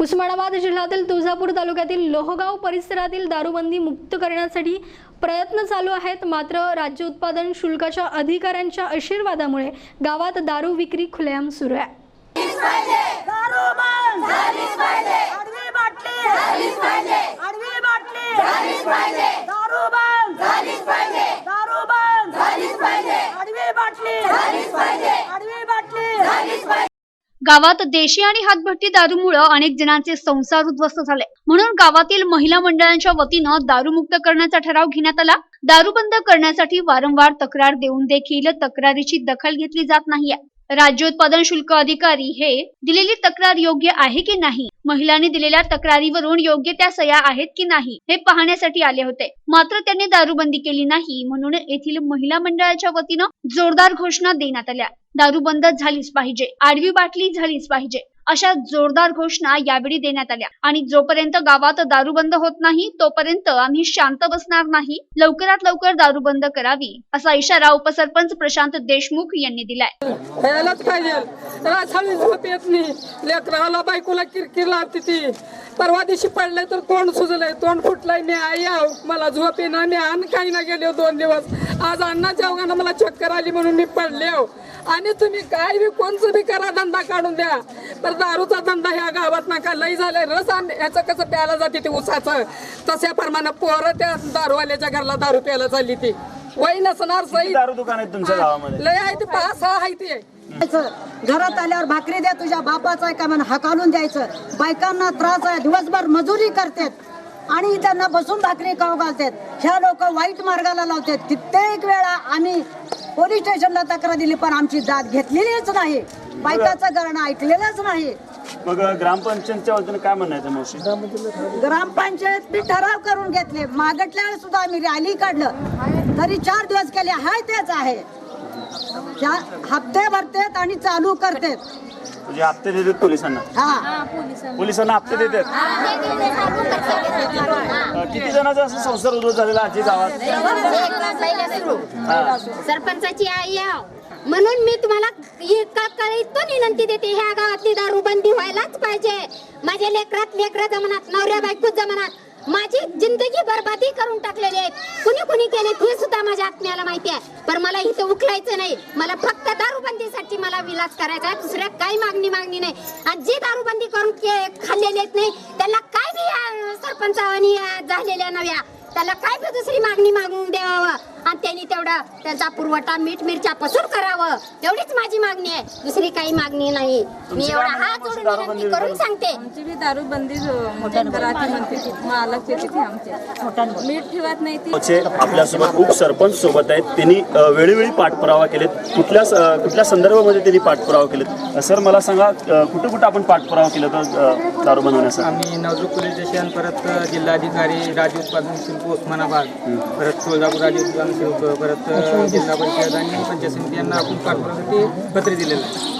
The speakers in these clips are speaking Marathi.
उस्मानाबाद जिल्ह्यातील तुळजापूर तालुक्यातील लोहगाव परिसरातील दारूबंदी मुक्त करण्यासाठी प्रयत्न चालू आहेत. मात्र राज्य उत्पादन शुल्काच्या अधिकाऱ्यांच्या आशीर्वादामुळे गावात दारू विक्री खुलेआम सुरू आहे दारू बंद झालीच पाहिजे आडवी बाटली झालीच पाहिजे आडवी बाटली झालीच पाहिजे दारू बंद झालीच पाहिजे दारू बंद झालीच पाहिजे आडवी बाटली झालीच पाहिजे आडवी बाटली झालीच पाहिजे गावात देशी आणि हातभट्टी दारूमुळे अनेक जणांचे संसार उद्ध्वस्त झाले. म्हणून गावातील महिला मंडळांच्या वतीनं दारूमुक्त करण्याचा ठराव घेण्यात आला. दारू बंद करण्यासाठी वारंवार तक्रार देऊन देखील तक्रारीची दखल घेतली जात नाहीये. राज्य उत्पादन शुल्क अधिकारी हे दिलेली तक्रार योग्य आहे की नाही? महिलांनी दिलेल्या तक्रारीवरून योग्य त्या सया आहेत की नाही हे पाहण्यासाठी आले होते. मात्र त्यांनी दारूबंदी केली नाही म्हणून येथील महिला मंडळाच्या वतीनं जोरदार घोषणा देण्यात आल्या. दारू बंद झालीच पाहिजे. आडवी बाटली झालीच पाहिजे. अशा जोरदार घोषणा यावेळी देण्यात आल्या. आणि जोपर्यंत गावात दारू बंद होत नाही तोपर्यंत आम्ही शांत बसणार नाही. लवकरात लवकर दारू बंद करावी असा इशारा उपसरपंच प्रशांत देशमुख यांनी दिलाय. यायलाच पाहिजे. झोप येत नाही. लेकराला बायकोला किरकिर लावते ती. परवा दिवशी पडलंय तर तोंड सुजलंय. तोंड फुटलंय. मी आई आव मला झोप येणार मी अन्न काही ना गेले हो दोन दिवस. आज अण्णा अवघानं मला चक्कर आली म्हणून मी पडले हो. आणि तुम्ही काय बी कोणचं बी करा धंदा काढून द्या. तर दारूचा धंदा ह्या गावात नका. लई झालाय. रस आण. ह्याचं कसं प्यायला जाते ते उसाचं? तशा प्रमाणे पोरं त्या दारूवाल्याच्या घरला दारू प्यायला चालली ती. वय नसणार सई. दारू दुकान आहेत तुमच्या गावामध्ये? लय आहे ते पाच सहा आहे ते. द्यायचं. घरात आल्यावर भाकरी द्या तुझ्या बापाचा आहे का म्हणून हकालून द्यायचं. बायकांना त्रास आहे. दिवसभर मजुरी करतात. आणि त्यांना बसून भाकरी खाऊ घालतात. ह्या लोक वाईट मार्गाला लावतात. कित्येक वेळा आम्ही पोलीस स्टेशनला तक्रार दिली पण आमची दाद घेतलेलीच नाही. बायकाचं करणं ऐकलेलंच नाही. मग ग्रामपंचायतच्या वतीने काय म्हणायचं मावशी? ग्रामपंचायत बी ठराव करून घेतले. मागटल्या वेळेस सुद्धा आम्ही रॅली काढलं. तरी चार दिवस केले. हाय तेच आहे. हप्ते भरतेत आणि चालू करतेत. म्हणजे हप्ते देतात पोलिसांना? हा. पोलिसांना हप्ते देतात? अं, किती जणांचा असं संसार उद्ध्वस्त झालेला आजी गावात? सरपंचाची आई आव म्हणून मी तुम्हाला विनंती देते ह्या गावातली दारू बंदी व्हायलाच पाहिजे. माझ्या लेकरात लेकरा जमनात नवऱ्या बायको जमनात. माझी जिंदगी बर्बादी करून टाकलेली आहे कुणी कुणी केले हे सुद्धा माझ्या आत्म्याला माहिती आहे. पण मला इथं उकलायचं नाही. मला फक्त दारूबंदीसाठी मला विलास करायचा आहे. दुसऱ्या काही मागणी मागणी नाही. आणि जे दारूबंदी करून के- खाल्लेले नाही त्यांना काय बी सरपंचावानी झालेल्या नव्या. त्याला काय बी दुसरी मागणी मागून द्यावं? आणि त्यांनी तेवढा त्यांचा पुरवठा मीठ मिरच्या पसून करावं. एवढीच माझी मागणी आहे. दुसरी काही मागणी नाही. मी एवढा हात म्हणणं जोडून विनंती करून? सांगते. आमची बी दारूबंदी राहते म्हणते मालक ते तिथे आमचे? मीठ ठेवत नाही ती. आपल्यासोबत उपसरपंच सोबत आहेत. त्यांनी वेळोवेळी पाठपुरावा केलेत. कुठल्या कुठल्या संदर्भामध्ये त्यांनी पाठपुरावा केलेत? सर मला सांगा कुठं कुठं आपण पाठपुरावा केला होता अ, दारू बनवण्यासाठी आम्ही नवदुर्ग पोलीस स्टेशन परत जिल्हाधिकारी राज्य उत्पादन शुल्क उस्मानाबाद परत तुळजापूर राज्य परत जिल्हा परिषद आणि पंचायत समिती यांना आपण पाठपुरासाठी पत्र दिलेलं आहे.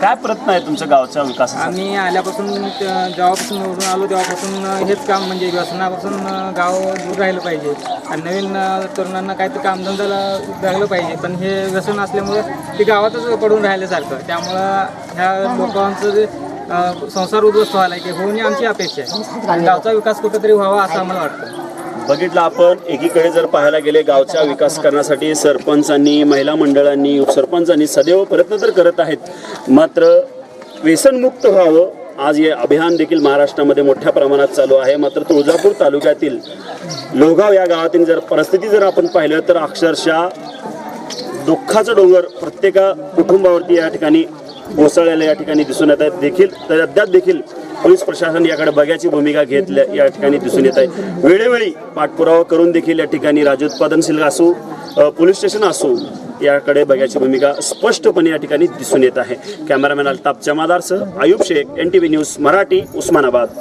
काय प्रयत्न आहे तुमच्या गावच्या विकासासाठी आम्ही आल्यापासून जेव्हापासून निवडून आलो तेव्हापासून हेच काम म्हणजे व्यसनापासून गाव दूर राहिलं पाहिजे. आणि नवीन तरुणांना काहीतरी कामधंद्याला लागलं पाहिजे. पण हे व्यसन असल्यामुळे ते गावातच पडून राहिल्यासारखं. त्यामुळं ह्या लोकांचं जे अ, संसार उद्ध्वस्त व्हायला की होणे आमची अपेक्षा आहे. आणि गावचा विकास कुठेतरी व्हावा असं आम्हाला वाटतं. बघितलं आपण एकीकडे जर पाहायला गेले गावच्या विकास करण्यासाठी सरपंचांनी महिला मंडळांनी उपसरपंचांनी सदैव प्रयत्न तर करत आहेत. मात्र व्यसनमुक्त व्हावं आज हे अभियान देखील महाराष्ट्रामध्ये मोठ्या प्रमाणात चालू आहे. मात्र तुळजापूर तालुक्यातील लोहगाव या गावातील जर परिस्थिती जर आपण पाहिलं तर अक्षरशः दुःखाचं डोंगर प्रत्येका कुटुंबावरती या ठिकाणी कोसळलेलं या ठिकाणी दिसून येत आहेत देखील तर अद्याप देखील पोलीस प्रशासन याकडे बघ्याची भूमिका घेतल्या या ठिकाणी दिसून येत आहे. वेळोवेळी पाठपुरावा करून देखील या ठिकाणी राज्योत्पादनशील असो पोलीस स्टेशन असो याकडे बघायची भूमिका स्पष्टपणे या ठिकाणी दिसून येत आहे. Cameraman Altaf जमादारसह Ayub Shaikh N T V news Marathi Osmanabad.